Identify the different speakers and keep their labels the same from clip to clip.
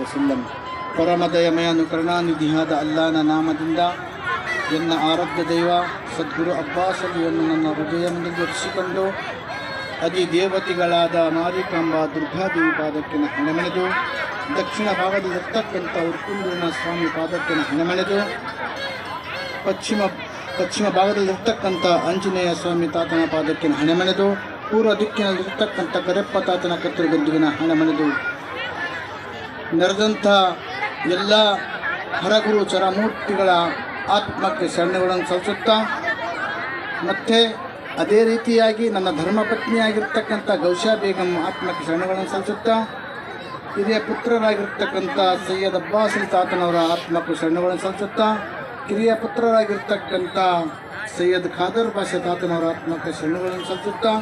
Speaker 1: ವಸಲ್ಲಂ ಪರಮದಯಮಯನು ಕರುಣಾನಿಧಿಯಾದ ಅಲ್ಲಾನ ನಾಮದಿಂದ ಎನ್ನ ಆರಾಧ್ಯ ದೈವ ಸದ್ಗುರು ಅಬ್ಬಾಸಲಿಯನ್ನು ನನ್ನ ಹೃದಯದಲ್ಲಿ ಇರಿಸಿಕೊಂಡು ಅದಿ ದೇವತೆಗಳಾದ ಮಾರಿಕಾಂಬ ದುರ್ಗಾದೇವಿ ಪಾದಕ್ಕೆ ಹಣಮೆಳೆದು ದಕ್ಷಿಣ ಭಾಗದಲ್ಲಿರ್ತಕ್ಕಂಥ ಉರ್ಕುಂದೂರಿನ ಸ್ವಾಮಿ ಪಾದಕ್ಕೆ ಹಣಮೆಳೆದು ಪಶ್ಚಿಮ ಪಶ್ಚಿಮ ಭಾಗದಲ್ಲಿರ್ತಕ್ಕಂಥ ಆಂಜನೇಯ ಸ್ವಾಮಿ ತಾತನ ಪಾದಕ್ಕೆ ಹಣೆಮಣೆದು ಪೂರ್ವ ದಿಕ್ಕಿನಲ್ಲಿರ್ತಕ್ಕಂಥ ಕರೆಪ್ಪ ತಾತನ ಕತ್ತರಿ ಹಣೆ ಹಣೆಮಣೆದು ನೆರೆದಂಥ ಎಲ್ಲ ಹರಗುರು ಚರಮೂರ್ತಿಗಳ ಆತ್ಮಕ್ಕೆ ಶರಣಗಳನ್ನು ಸಲ್ಲಿಸುತ್ತಾ, ಮತ್ತು ಅದೇ ರೀತಿಯಾಗಿ ನನ್ನ ಧರ್ಮಪತ್ನಿಯಾಗಿರ್ತಕ್ಕಂಥ ಗೌಶಾ ಬೇಗಂ ಆತ್ಮಕ್ಕೆ ಶರಣಗಳನ್ನು ಸಲ್ಲಿಸುತ್ತಾ, ಹಿರಿಯ ಪುತ್ರರಾಗಿರ್ತಕ್ಕಂಥ ಸೈಯದ್ ಅಬ್ಬಾಸ್ ತಾತನವರ ಆತ್ಮಕ್ಕೆ ಶರಣಗಳನ್ನು ಸಲ್ಲಿಸುತ್ತಾ ಕಿರಿಯ ಪುತ್ರರಾಗಿರ್ತಕ್ಕಂಥ ಸೈಯದ್ ಖಾದರ್ ಭಾಷೆ ತಾತನವರ ಆತ್ಮಕ್ಕೆ ಶರಣಗಳನ್ನು ಸಲ್ಲಿಸುತ್ತಾ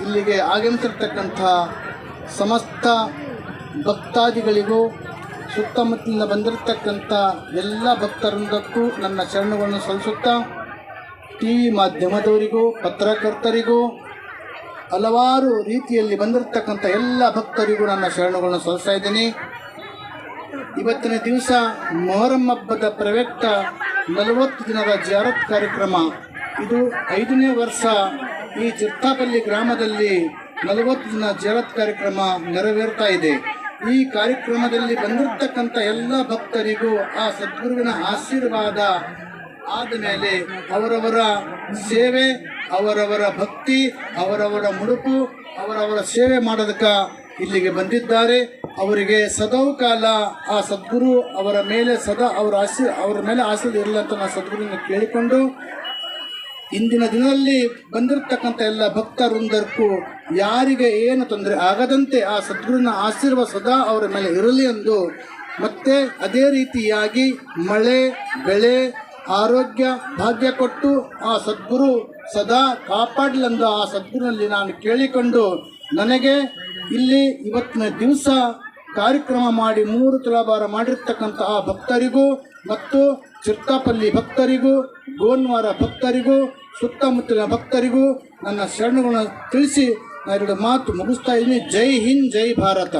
Speaker 1: ಇಲ್ಲಿಗೆ ಆಗಮಿಸಿರ್ತಕ್ಕಂಥ ಸಮಸ್ತ ಭಕ್ತಾದಿಗಳಿಗೂ ಸುತ್ತಮುತ್ತಲಿನ ಬಂದಿರತಕ್ಕಂಥ ಎಲ್ಲ ಭಕ್ತರಿಂದಕ್ಕೂ ನನ್ನ ಶರಣುಗಳನ್ನು ಸಲ್ಲಿಸುತ್ತಾ ಟಿ ವಿ ಮಾಧ್ಯಮದವರಿಗೂ, ಪತ್ರಕರ್ತರಿಗೂ, ಹಲವಾರು ರೀತಿಯಲ್ಲಿ ಬಂದಿರತಕ್ಕಂಥ ಎಲ್ಲ ಭಕ್ತರಿಗೂ ನನ್ನ ಶರಣಗಳನ್ನು ಸಲ್ಲಿಸ್ತಾ ಇದ್ದೀನಿ. ಇವತ್ತಿನ ದಿವಸ ಮೊಹರಂ ಹಬ್ಬದ ಪ್ರಯುಕ್ತ ನಲವತ್ತು ದಿನದ ಜಾರತ್ ಕಾರ್ಯಕ್ರಮ. ಇದು ಐದನೇ ವರ್ಷ ಈ ಚಿರ್ತಾಪಲ್ಲಿ ಗ್ರಾಮದಲ್ಲಿ ನಲವತ್ತು ದಿನ ಜಾರತ್ ಕಾರ್ಯಕ್ರಮ ನೆರವೇರ್ತಾ ಇದೆ. ಈ ಕಾರ್ಯಕ್ರಮದಲ್ಲಿ ಬಂದಿರತಕ್ಕಂಥ ಎಲ್ಲ ಭಕ್ತರಿಗೂ ಆ ಸದ್ಗುರುವಿನ ಆಶೀರ್ವಾದ ಆದ ಮೇಲೆ ಅವರವರ ಸೇವೆ, ಅವರವರ ಭಕ್ತಿ, ಅವರವರ ಮುಡುಪು, ಅವರವರ ಸೇವೆ ಮಾಡೋದಕ್ಕೆ ಇಲ್ಲಿಗೆ ಬಂದಿದ್ದಾರೆ. ಅವರಿಗೆ ಸದೌ ಕಾಲ ಆ ಸದ್ಗುರು ಅವರ ಮೇಲೆ ಸದಾ ಅವರ ಆಶೀ, ಅವರ ಮೇಲೆ ಆಶೀರ್ವಾದ ಇರಲಿ ಅಂತ ನಾನು ಸದ್ಗುರುವಿನ ಕೇಳಿಕೊಂಡು ಇಂದಿನ ದಿನದಲ್ಲಿ ಬಂದಿರತಕ್ಕಂಥ ಎಲ್ಲ ಭಕ್ತವೃಂದಕ್ಕೂ ಯಾರಿಗೆ ಏನು ತೊಂದರೆ ಆಗದಂತೆ ಆ ಸದ್ಗುರುವಿನ ಆಶೀರ್ವಾದ ಸದಾ ಅವರ ಮೇಲೆ ಇರಲಿ ಎಂದು ಮತ್ತೆ ಅದೇ ರೀತಿಯಾಗಿ ಮಳೆ, ಬೆಳೆ, ಆರೋಗ್ಯ, ಭಾಗ್ಯ ಕೊಟ್ಟು ಆ ಸದ್ಗುರು ಸದಾ ಕಾಪಾಡಲೆಂದು ಆ ಸದ್ಗುರುನಲ್ಲಿ ನಾನು ಕೇಳಿಕೊಂಡು ನನಗೆ ಇಲ್ಲಿ ಇವತ್ತಿನ ದಿವಸ ಕಾರ್ಯಕ್ರಮ ಮಾಡಿ ಮೂರು ತುಲಾಭಾರ ಮಾಡಿರ್ತಕ್ಕಂತಹ ಭಕ್ತರಿಗೂ ಮತ್ತು ಚಿರ್ತಾಪಲ್ಲಿ ಭಕ್ತರಿಗೂ, ಗೋನ್ವಾರ ಭಕ್ತರಿಗೂ, ಸುತ್ತಮುತ್ತಲಿನ ಭಕ್ತರಿಗೂ ನನ್ನ ಶರಣಗಳನ್ನು ತಿಳಿಸಿ ನಾನು ಎರಡು ಮಾತು ಮುಗಿಸ್ತಾ ಇದ್ದೀನಿ. ಜೈ ಹಿಂದ್, ಜೈ ಭಾರತ.